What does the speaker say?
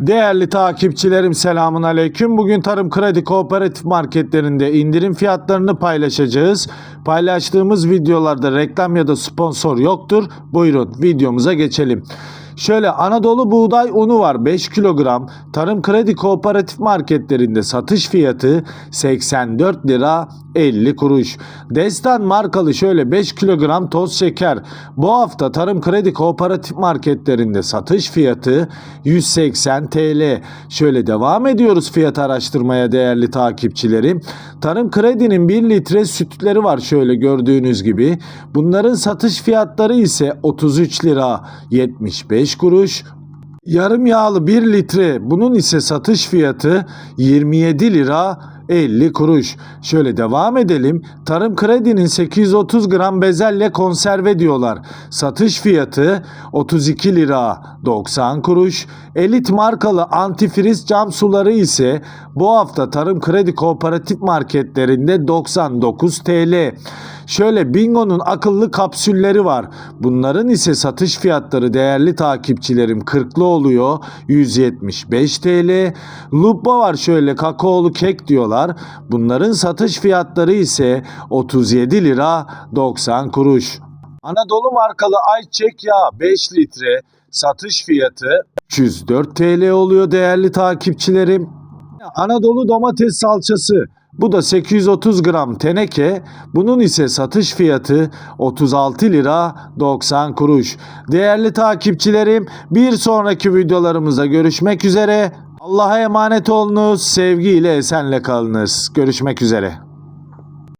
Değerli takipçilerim selamun aleyküm. Bugün Tarım Kredi Kooperatif marketlerinde indirim fiyatlarını paylaşacağız. Paylaştığımız videolarda reklam ya da sponsor yoktur. Buyurun videomuza geçelim. Şöyle Anadolu buğday unu var 5 kilogram. Tarım Kredi Kooperatif marketlerinde satış fiyatı 84 lira 50 kuruş. Destan markalı şöyle 5 kilogram toz şeker. Bu hafta Tarım Kredi Kooperatif marketlerinde satış fiyatı 180 TL. Şöyle devam ediyoruz fiyat araştırmaya değerli takipçilerim. Tarım Kredi'nin 1 litre sütleri var şöyle gördüğünüz gibi. Bunların satış fiyatları ise 33 lira 75 kuruş. Yarım yağlı 1 litre bunun ise satış fiyatı 27 lira 50 kuruş. Şöyle devam edelim. Tarım Kredi'nin 830 gram bezelye konserve diyorlar. Satış fiyatı 32 lira 90 kuruş. Elit markalı antifriz cam suları ise bu hafta Tarım Kredi Kooperatif marketlerinde 99 TL. Şöyle Bingo'nun akıllı kapsülleri var. Bunların ise satış fiyatları değerli takipçilerim 40'lı oluyor. 175 TL. Lupo var şöyle kakaolu kek diyorlar. Bunların satış fiyatları ise 37 lira 90 kuruş. Anadolu markalı ayçiçek yağı 5 litre satış fiyatı 304 TL oluyor değerli takipçilerim. Anadolu domates salçası bu da 830 gram teneke. Bunun ise satış fiyatı 36 lira 90 kuruş. Değerli takipçilerim bir sonraki videolarımızda görüşmek üzere. Allah'a emanet olunuz. Sevgiyle esenle kalınız. Görüşmek üzere.